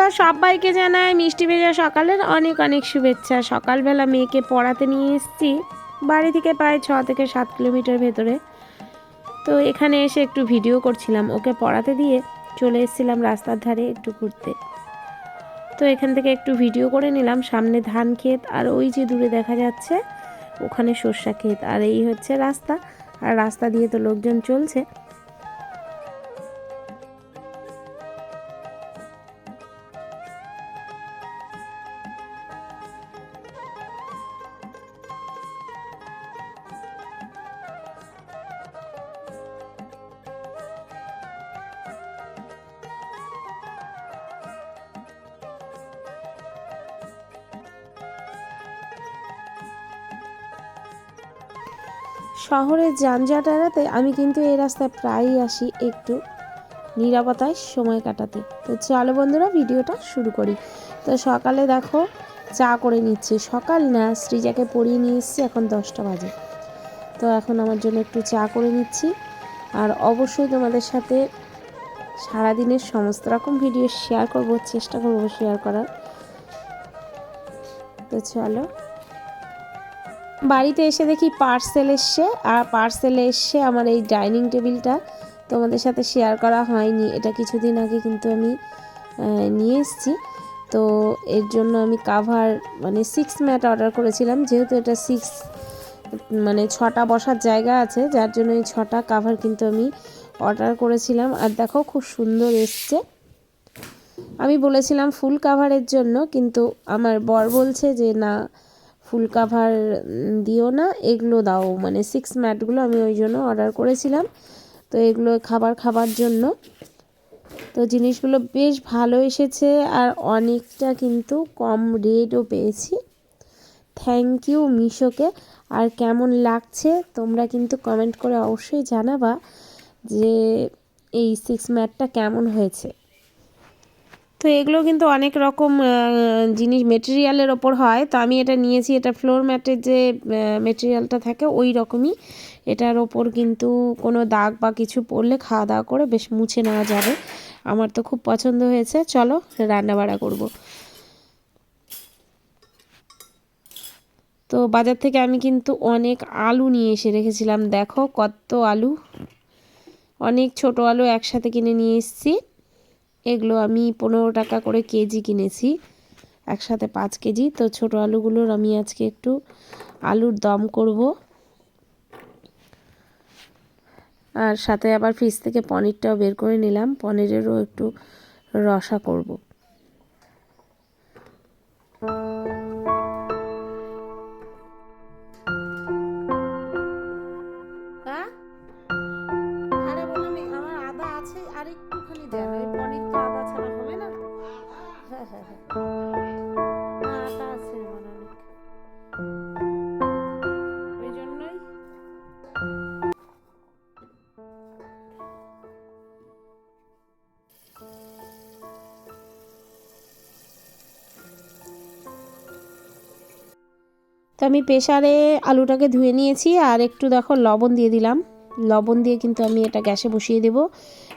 বন্ধুরা, সবাইকে জানাই মিষ্টি ভেজা সকালের অনেক অনেক শুভেচ্ছা। সকালবেলা মেয়েকে পড়াতে নিয়ে এসেছি, বাড়ি থেকে প্রায় ছ থেকে সাত কিলোমিটার ভেতরে। তো এখানে এসে একটু ভিডিও করছিলাম, ওকে পড়াতে দিয়ে চলে এসেছিলাম রাস্তার ধারে একটু ঘুরতে। তো এখান থেকে একটু ভিডিও করে নিলাম, সামনে ধান ক্ষেত আর ওই যে দূরে দেখা যাচ্ছে, ওখানে সর্ষা ক্ষেত। আর এই হচ্ছে রাস্তা, আর রাস্তা দিয়ে তো লোকজন চলছে। শহরের যানজট এড়াতে আমি কিন্তু এই রাস্তায় প্রায়ই আসি একটু নিরাপত্তায় সময় কাটাতে। তো চলো বন্ধুরা, ভিডিওটা শুরু করি। তো সকালে দেখো, চা করে নিচ্ছি। সকাল না শ্রীজাকে পড়িয়ে নিয়ে এসেছি, এখন দশটা বাজে। তো এখন আমার জন্য একটু চা করে নিচ্ছি। আর অবশ্যই তোমাদের সাথে সারাদিনের সমস্ত রকম ভিডিও শেয়ার করব, চেষ্টা করব শেয়ার করার। তো চলো। বাড়িতে এসে দেখি পার্সেল এসছে, আর পার্সেলে এসছে আমার এই ডাইনিং টেবিলটা তোমাদের সাথে শেয়ার করা হয়নি। এটা কিছুদিন আগে কিন্তু আমি নিয়ে এসেছি। তো এর জন্য আমি কাভার মানে সিক্স ম্যাট অর্ডার করেছিলাম। যেহেতু এটা সিক্স মানে ছটা বসার জায়গা আছে, যার জন্য এই ছটা কাভার কিন্তু আমি অর্ডার করেছিলাম। আর দেখো খুব সুন্দর এসছে। আমি বলেছিলাম ফুল কাভারের জন্য, কিন্তু আমার বর বলছে যে, না ফুল কাভার দিও না, এগুলো দাও। মানে সিক্স ম্যাটগুলো আমি ওই জন্য অর্ডার করেছিলাম। তো এগুলো খাবার খাবার জন্য। তো জিনিসগুলো বেশ ভালো এসেছে আর অনেকটা কিন্তু কম রেটও পেয়েছি। Thank you মিশোকে। আর কেমন লাগছে তোমরা কিন্তু কমেন্ট করে অবশ্যই জানাবা যে এই সিক্স ম্যাটটা কেমন হয়েছে। তো এগুলো কিন্তু অনেক রকম জিনিস মেটেরিয়ালের ওপর হয়। তো আমি এটা নিয়েছি, এটা ফ্লোর ম্যাটের যে মেটেরিয়ালটা থাকে ওই রকমই। এটার ওপর কিন্তু কোনো দাগ বা কিছু পড়লে খাওয়া দাওয়া করে বেশ মুছে নেওয়া যাবে। আমার তো খুব পছন্দ হয়েছে, চলো রান্না বাড়া করব। তো বাজার থেকে আমি কিন্তু অনেক আলু নিয়ে এসে রেখেছিলাম। দেখো কত আলু। অনেক ছোট আলু একসাথে কিনে নিয়ে এসেছি। এগুলো আমি পনেরো টাকা করে কেজি কিনেছি, একসাথে পাঁচ কেজি। তো ছোট আলুগুলোর আমি আজকে একটু আলুর দম করব। আর সাথে আবার ফ্রিজ থেকে পনিরটাও বের করে নিলাম, পনিরেরও একটু রসা করব। তো আমি প্রেশারে আলুটাকে ধুয়ে নিয়েছি আর একটু দেখো লবণ দিয়ে দিলাম। লবণ দিয়ে কিন্তু আমি এটা গ্যাসে বসিয়ে দেব।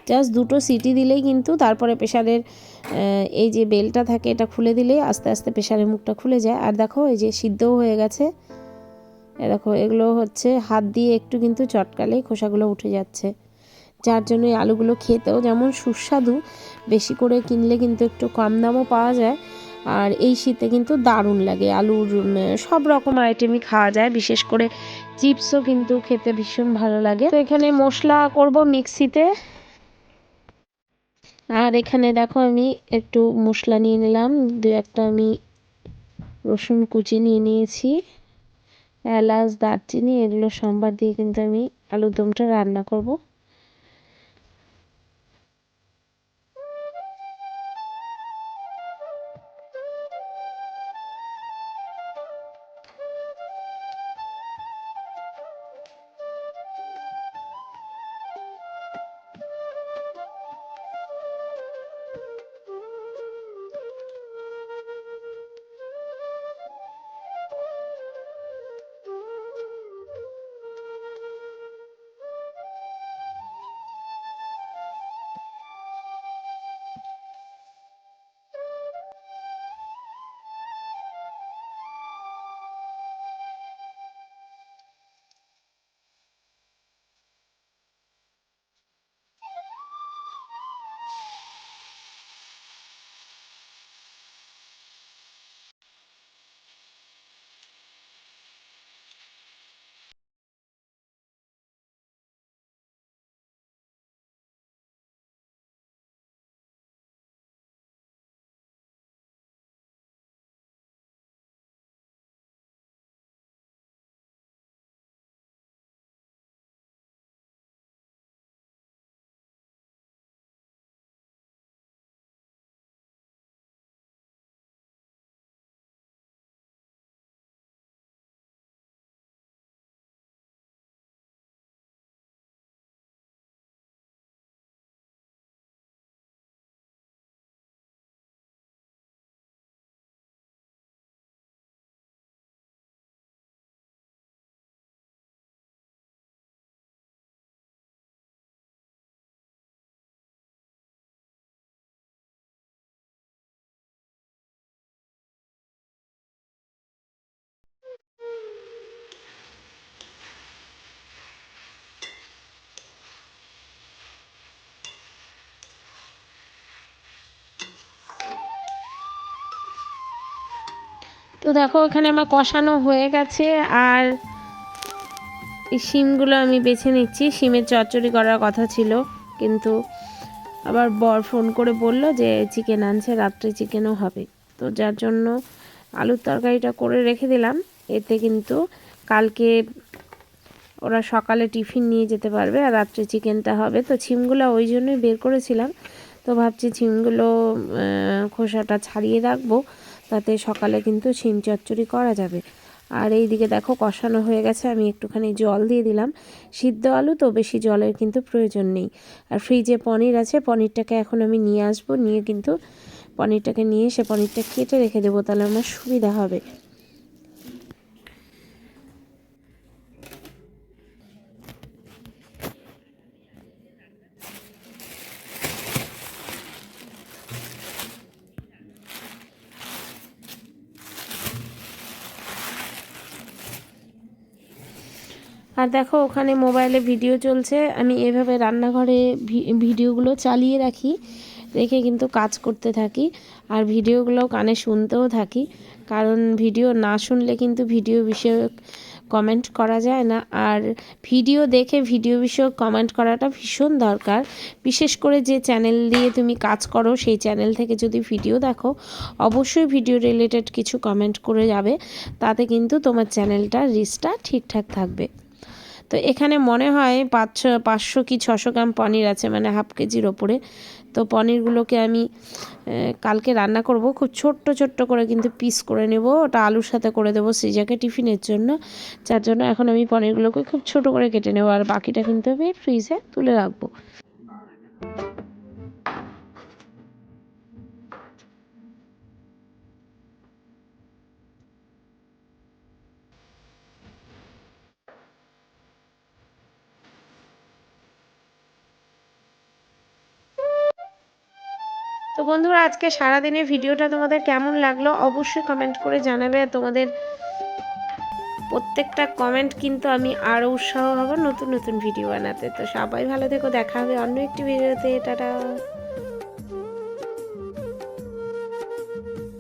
জাস্ট দুটো সিটি দিলেই কিন্তু তারপরে প্রেশারের এই যে বেলটা থাকে এটা খুলে দিলেই আস্তে আস্তে প্রেশারের মুখটা খুলে যায়। আর দেখো এই যে সিদ্ধও হয়ে গেছে। দেখো এগুলো হচ্ছে হাত দিয়ে একটু কিন্তু চটকালেই খোসাগুলো উঠে যাচ্ছে। যার জন্য এই আলুগুলো খেতেও যেমন সুস্বাদু, বেশি করে কিনলে কিন্তু একটু কম দামও পাওয়া যায়। আর এই শীতে কিন্তু দারুণ লাগে। আলুর সব রকম আইটেমই খাওয়া যায়, বিশেষ করে চিপসও কিন্তু খেতে ভীষণ ভালো লাগে। তো এখানে মশলা করব মিক্সিতে। আর এখানে দেখো আমি একটু মশলা নিয়ে নিলাম, দু একটা আমি রসুন কুচি নিয়ে নিয়েছি, এলাচ, দারচিনি, এগুলো সম্বার দিয়ে কিন্তু আমি আলুর দমটা রান্না করব। দেখো, এখানে আমার কষানো হয়ে গেছে আর এই শিমগুলো আমি বেছে নিচ্ছি। শিমের চচ্চড়ি করার কথা ছিল, কিন্তু আবার বর ফোন করে বলল যে চিকেন আনছে, রাত্রে চিকেনও হবে। তো যার জন্য আলুর তরকারিটা করে রেখে দিলাম। এতে কিন্তু কালকে ওরা সকালে টিফিন নিয়ে যেতে পারবে আর রাত্রে চিকেনটা হবে। তো ছিমগুলো ওই জন্যই বের করেছিলাম। তো ভাবছি ছিমগুলো খোসাটা ছাড়িয়ে রাখব। তাতে সকালে কিন্তু শিম চচ্চড়ি করা যাবে। আর এই দিকে দেখো কষানো হয়ে গেছে, আমি একটুখানি জল দিয়ে দিলাম। সিদ্ধ আলু তো বেশি জলের কিন্তু প্রয়োজন নেই। আর ফ্রিজে পনির আছে, পনিরটাকে এখন আমি নিয়ে আসব। নিয়ে কিন্তু পনিরটাকে নিয়ে এসে পনিরটা কেটে রেখে দেবো, তাহলে আমার সুবিধা হবে। আর দেখো, ওখানে মোবাইলে ভিডিও চলছে। আমি এভাবে রান্নাঘরে ভিডিওগুলো চালিয়ে রাখি, রেখে কিন্তু কাজ করতে থাকি। আর ভিডিওগুলো কানে শুনতেও থাকি। কারণ ভিডিও না শুনলে কিন্তু ভিডিও বিষয়ক কমেন্ট করা যায় না। আর ভিডিও দেখে ভিডিও বিষয়ক কমেন্ট করাটা ভীষণ দরকার। বিশেষ করে যে চ্যানেল দিয়ে তুমি কাজ করো, সেই চ্যানেল থেকে যদি ভিডিও দেখো, অবশ্যই ভিডিও রিলেটেড কিছু কমেন্ট করে যাবে। তাতে কিন্তু তোমার চ্যানেলটা রিচটা ঠিকঠাক থাকবে। তো এখানে মনে হয় পাঁচশো পাঁচশো কি ছশো গ্রাম পনির আছে মানে হাফ কেজির ওপরে। তো পনিরগুলোকে আমি কালকে রান্না করব। খুব ছোট্ট ছোট্ট করে কিন্তু পিস করে নেব। ওটা আলুর সাথে করে দেবো সিজাকে টিফিনের জন্য। যার জন্য এখন আমি পনিরগুলোকে খুব ছোট করে কেটে নেব। আর বাকিটা কিন্তু আমি ফ্রিজে তুলে রাখব। তো বন্ধুরা, আজকে সারাদিনের ভিডিওটা তোমাদের কেমন লাগল অবশ্যই কমেন্ট করে জানাবে। তোমাদের প্রত্যেকটা কমেন্ট কিন্তু আমি আরও উৎসাহ হব নতুন নতুন ভিডিও বানাতে। তো সবাই ভালো থেকো, দেখা হবে অন্য একটি ভিডিওতে টাটা।